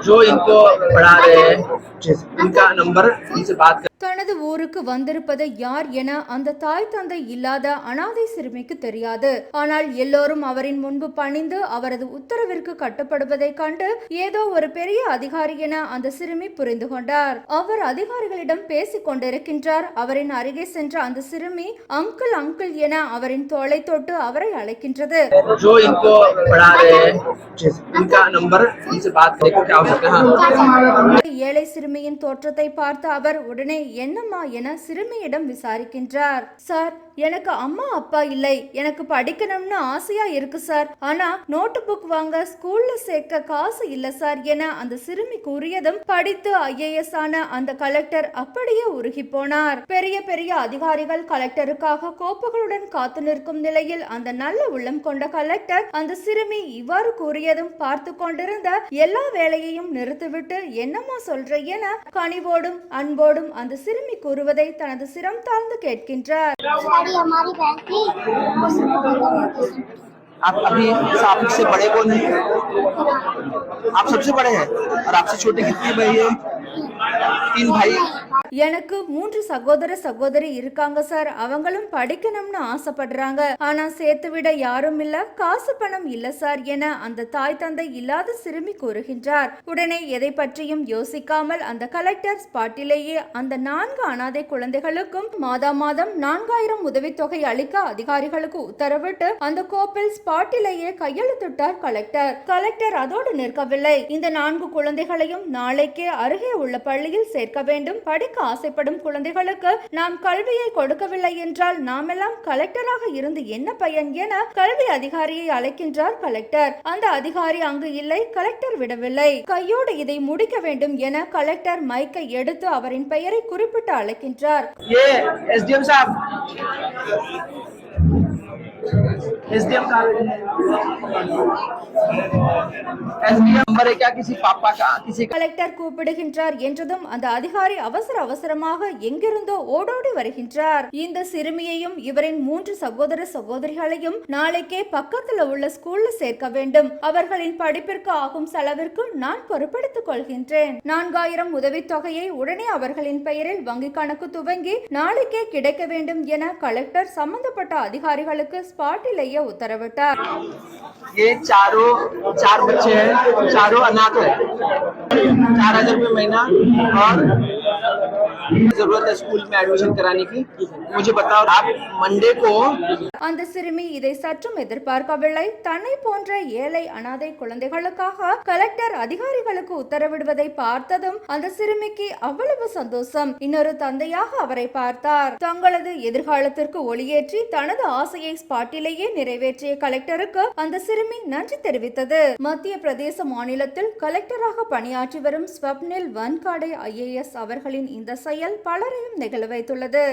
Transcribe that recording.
जो इनको पढ़ा रहे हैं इनका नंबर इनसे बात कर தனது ஊருக்கு வந்திருப்பது யார் என அந்த தாய் தந்தை இல்லாத அனாதை சிறுமிக்கு தெரியாது. ஆனால் எல்லோரும் அவரின் முன்பு பணிந்து அவரது உத்தரவிற்கு கட்டுப்படுவதை கண்டு ஏதோ ஒரு பெரிய அதிகாரி என அந்த சிறுமி புரிந்து கொண்டார். அவர் அதிகாரிகளிடம் பேசிக் கொண்டிருக்கின்றார். அவரின் அருகே சென்ற அந்த சிறுமி அங்கிள் அங்கிள் என அவரின் தோலை தொட்டு அவரை அழைக்கின்றது. ஏழை சிறுமியின் தோற்றத்தை பார்த்த அவர் உடனே என்ன என்னம்மா என சிறுமியிடம் விசாரிக்கின்றார். சார் எனக்கு அம்மா அப்பா இல்லை. எனக்கு படிக்கணும்னு ஆசையா இருக்கு சார். ஆனா நோட்டு புக் வாங்க ஸ்கூல்ல சேர்க்க காசு இல்ல சார் என அந்த சிறுமி கூறியதும் படித்து ஐஏஎஸ் ஆன அந்த கலெக்டர் அப்படியே உருகி போனார். பெரிய பெரிய அதிகாரிகள் கலெக்டருக்காக கோப்புகளுடன் காத்து நிற்கும் நிலையில் அந்த நல்ல உள்ளம் கொண்ட கலெக்டர் அந்த சிறுமி இவ்வாறு கூறியதும் பார்த்து கொண்டிருந்த எல்லா வேலையையும் நிறுத்திவிட்டு என்னம்மா சொல்ற? என கனிவோடும் அன்போடும் அந்த சிறுமி கூறுவதை தனது சிரம் தாழ்ந்து கேட்கின்றார். सारी हमारी बहन थी। आप अभी आपसे बड़े कौन है? आप सबसे बड़े हैं? और आपसे छोटे कितने भाई हैं? तीन भाई। எனக்கு மூன்று சகோதர சகோதரி இருக்காங்க சார். அவங்களும் படிக்கணும்னு ஆசைப்படுறாங்க. ஆனா சேர்த்து விட யாரும் இல்ல காசு பணம் இல்ல சார் என அந்த தாய் தந்தை இல்லாத சிறுமி கூறுகின்றார். உடனே எதை பற்றியும் யோசிக்காமல் அந்த கலெக்டர் ஸ்பாட்டிலேயே அந்த நான்கு அனாதை குழந்தைகளுக்கும் மாதா மாதம் நான்காயிரம் உதவித்தொகை அளிக்க அதிகாரிகளுக்கு உத்தரவிட்டு அந்த கோப்பில் ஸ்பாட்டிலேயே கையெழுத்திட்டார் கலெக்டர் கலெக்டர் அதோடு நிற்கவில்லை. இந்த நான்கு குழந்தைகளையும் நாளைக்கே அருகே உள்ள பள்ளியில் சேர்க்க வேண்டும் படிக்க ஆசைப்படும் குழந்தைகளுக்கு நாம் கல்வியை கொடுக்கவில்லை என்றால் நாமெல்லாம் கலெக்டராக இருந்து என்ன பயன் என கல்வி அதிகாரியை அழைக்கின்றார் கலெக்டர். அந்த அதிகாரி அங்கு இல்லை கலெக்டர் விடவில்லை. கையோடு இதை முடிக்க வேண்டும் என கலெக்டர் மைக்கை எடுத்து அவரின் பெயரை குறிப்பிட்டு அழைக்கின்றார். एसडीएम साहब एसडीएम कहाँ एसडीएम नंबर है क्या किसी पापा का किसी का கலெக்டர் கூப்பிடுகின்றார் என்றதும் அந்த அதிகாரி அவசர அவசரமாக எங்கிருந்தோ ஓடோடி வருகின்றார் இந்த சிறுமியையும் இவரின் மூன்று சகோதர சகோதரிகளையும் நாளைக்கே பக்கத்துல உள்ள ஸ்கூல்ல சேர்க்க வேண்டும் அவர்களின் படிப்பிற்கு ஆகும் செலவிற்கு நான் பொறுப்பெடுத்துக் கொள்கின்றேன் நான்காயிரம் உதவித்தொகையை உடனே அவர்களின் பெயரில் வங்கி கணக்கு துவங்கி நாளைக்கே கிடைக்க வேண்டும் என கலெக்டர் சம்பந்தப்பட்ட அதிகாரிகளுக்கு ஸ்பாட்டிலேயே உத்தரவிட்டார் ये चारों चार बच्चे हैं चारों अनाथ है चार हजार रुपये महीना और जरूरत है स्कूल में एडमिशन कराने की मुझे बताओ आप मंडे को அந்த சிறுமி இதை சற்றும் எதிர்பார்க்கவில்லை தன்னை போன்ற ஏழை அனாதை குழந்தைகளுக்காக கலெக்டர் அதிகாரிகளுக்கு உத்தரவிடுவதை பார்த்ததும் அந்த சிறுமிக்கு அவ்வளவு சந்தோஷம் இன்னொரு தந்தையாக அவரை பார்த்தார் தங்களது எதிர்காலத்திற்கு ஒளியேற்றி தனது ஆசையை நாட்டிலேயே நிறைவேற்றிய கலெக்டருக்கு அந்த சிறுமி நன்றி தெரிவித்தது. மத்திய பிரதேச மாநிலத்தில் கலெக்டராக பணியாற்றி வரும் ஸ்வப்னில் வன்காடே ஐஏஎஸ் அவர்களின் இந்த செயல் பலரையும் நெகிழ வைத்துள்ளது.